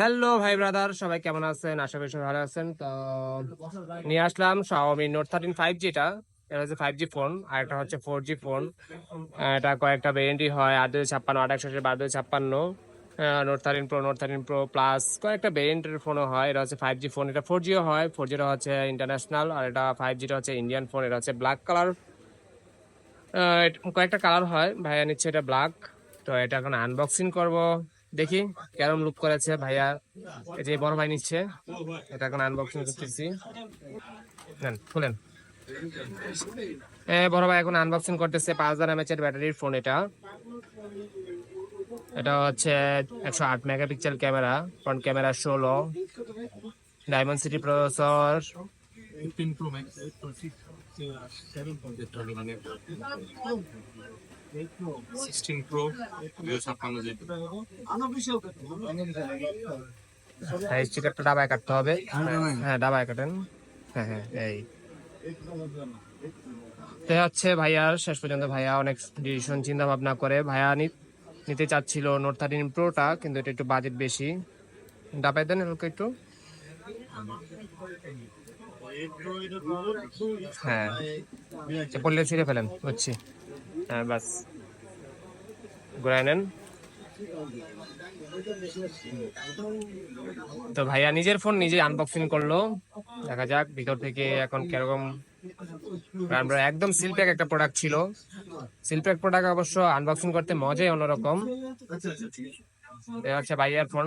Hello ভাই brother, সবাই কেমন আছেন? আশা করি ভালো আছেন। তো নিয়ে আসলাম শাওমি নোট থার্টিন ফাইভ জিটা এটা হচ্ছে ফাইভ জি ফোন আর একটা হচ্ছে ফোর জি ফোন এটা কয়েকটা ভেরিয়েন্টই হয়, আট দুই ছাপ্পান্ন, আট একশো বারো দুই ছাপ্পান্ন। Note thirteen pro note thirteen pro plus কয়েকটা ভেরিয়েন্টের ফোনও হয়। এটা হচ্ছে ফাইভ জি ফোন এটা ফোর জিও হয়। ফোর জিটা হচ্ছে ইন্টারন্যাশনাল আর এটা ফাইভ জিটা হচ্ছে ইন্ডিয়ান ফোন এটা হচ্ছে ব্ল্যাক কালার কয়েকটা কালার হয়। ভাইয়া নিচ্ছে এটা ব্ল্যাক তো এটা এখন আনবক্সিং করব। দেখি কেরম লুক করেছে ভাইয়া। এই যে বড় ভাই নিচ্ছে, এটা এখন আনবক্সিং করতেছি। নেন, খুলেন। এ, বড় ভাই এখন আনবক্সিং করতেছে পাঁচ হাজার এমএচ এর ব্যাটারির ফোন এটা। এটা হচ্ছে একশো আট মেগাপিক্সেল ক্যামেরা ফ্রন্ট ক্যামেরা ষোলো Dimensity processor 15 Pro Max, 16 Pro, ছাপ্পান্ন জিবি হ্যাঁ ডাবায় কাটতে হবে। হ্যাঁ ডাবায়। কাটেন। হ্যাঁ হ্যাঁ এই। তো হচ্ছে ভাইয়ার শেষ পর্যন্ত ভাইয়া অনেক ডিসিশন চিন্তা ভাবনা করে। ভাইয়া নিতে চাচ্ছিল নোট থার্টিন প্রোটা কিন্তু এটা একটু বাজেট বেশি। ডাবাই দেন এরকম একটু। হ্যাঁ। আচ্ছা, পড়লে ছিঁড়ে ফেলেন বুঝছি। হ্যাঁ বাস। ঘুরাই নেন। তো ভাইয়া নিজের ফোন নিজে আনবক্সিং করল। দেখা যাক ভিতর থেকে এখন কীরকম। আমরা একদম সিলপ্যাক একটা প্রোডাক্ট ছিল। সিলপ্যাক প্রোডাক্ট অবশ্য আনবক্সিং করতে মজাই অন্যরকম। হচ্ছে ভাইয়ার ফোন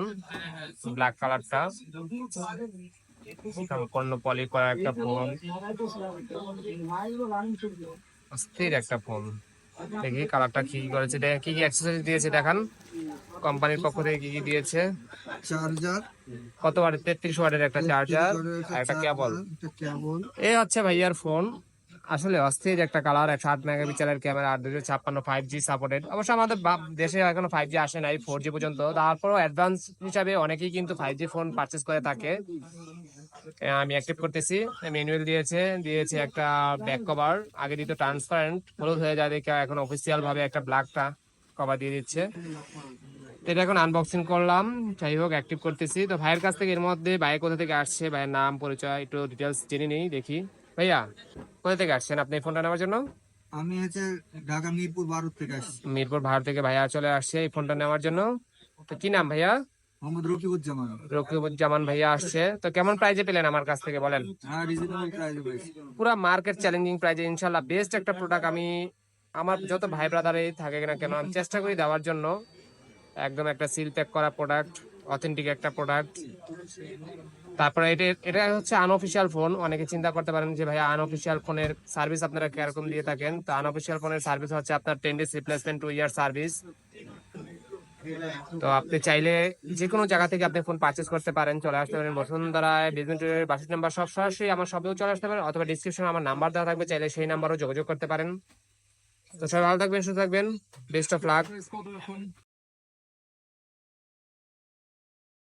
ব্ল্যাক কালারটা সম্পূর্ণ পলি করা একটা ফোন অস্থির একটা ফোন দেখি কালারটা কি করেছে। দেখে কি কি অ্যাক্সেসরিজ দিয়েছে দেখান। কোম্পানির পক্ষ থেকে কি কি দিয়েছে। চার্জার কত ওয়াটের তেত্রিশ ওয়াটের একটা চার্জার আর একটা কেবল এই হচ্ছে ভাইয়ার ফোন আসলে অস্থির একটা কালার একশো আট মেগাপিক্সেলের ক্যামেরা আর দুশো ছাপ্পান্ন ফাইভ জি সাপোর্টেড অবশ্য আমাদের দেশে এখনও ফাইভ জি আসে নাই ফোর জি পর্যন্ত। তারপরও অ্যাডভান্স হিসাবে অনেকেই কিন্তু ফাইভ জি ফোন পারচেস করে থাকে। আমি অ্যাক্টিভ করতেছি। ম্যানুয়াল দিয়েছে দিয়েছে একটা ব্যাক কভার আগে দিত ট্রান্সপারেন্ট হলুদ হয়ে যায় দেখে এখন অফিসিয়াল ভাবে একটা ব্ল্যাকটা কভার দিয়ে দিচ্ছে। তো এটা এখন আনবক্সিং করলাম। যাই হোক অ্যাক্টিভ করতেছি। তো ভাইয়ের কাছ থেকে এর মধ্যে ভাই কোথা থেকে আসছে ভাইয়ের নাম পরিচয় একটু ডিটেলস জেনে নেই দেখি। ভাইয়া কোথা থেকে আসছেন আপনি ফোনটা নেওয়ার জন্য? আমি হচ্ছে ঢাকা মিরপুর বারো থেকে আসছি। মিরপুর ভারত থেকে ভাইয়া চলে আসছে এই ফোনটা নেওয়ার জন্য। তো কি নাম ভাইয়া? মোহাম্মদ রকিবুজ্জামান। রকিবুজ্জামান ভাইয়া আসছে। তো কেমন প্রাইজে পেলেন আমার কাছ থেকে বলেন? পুরো মার্কেট চ্যালেঞ্জিং প্রাইজে ইনশাল্লাহ বেস্ট একটা প্রোডাক্ট আমি আমার যত ভাই ব্রাদারে থাকে না কেন আমি চেষ্টা করি দেওয়ার জন্য। একদম একটা সিল প্যাক করা প্রোডাক্ট অথেন্টিক একটা প্রোডাক্ট তারপরে এটা এটা হচ্ছে আনঅফিসিয়াল ফোন অনেকে চিন্তা করতে পারেন যে ভাই আনঅফিসিয়াল ফোনের সার্ভিস আপনারা কীরকম দিয়ে থাকেন? তো আনঅফিসিয়াল ফোনের সার্ভিস হচ্ছে আপনার ten days replacement two year service তো আপনি চাইলে যে কোনো জায়গা থেকে আপনি ফোন পারচেস করতে পারেন, চলে আসতে পারেন। বসুন্ধরায় বিজনেটের বাসের নাম্বার সব সরাসরি আমার সবেও চলে আসতে পারেন অথবা ডিসক্রিপশনে আমার নাম্বার দেওয়া থাকবে, চাইলে সেই নাম্বারও যোগাযোগ করতে পারেন। তো সবাই ভালো থাকবেন, সুস্থ থাকবেন। Best of luck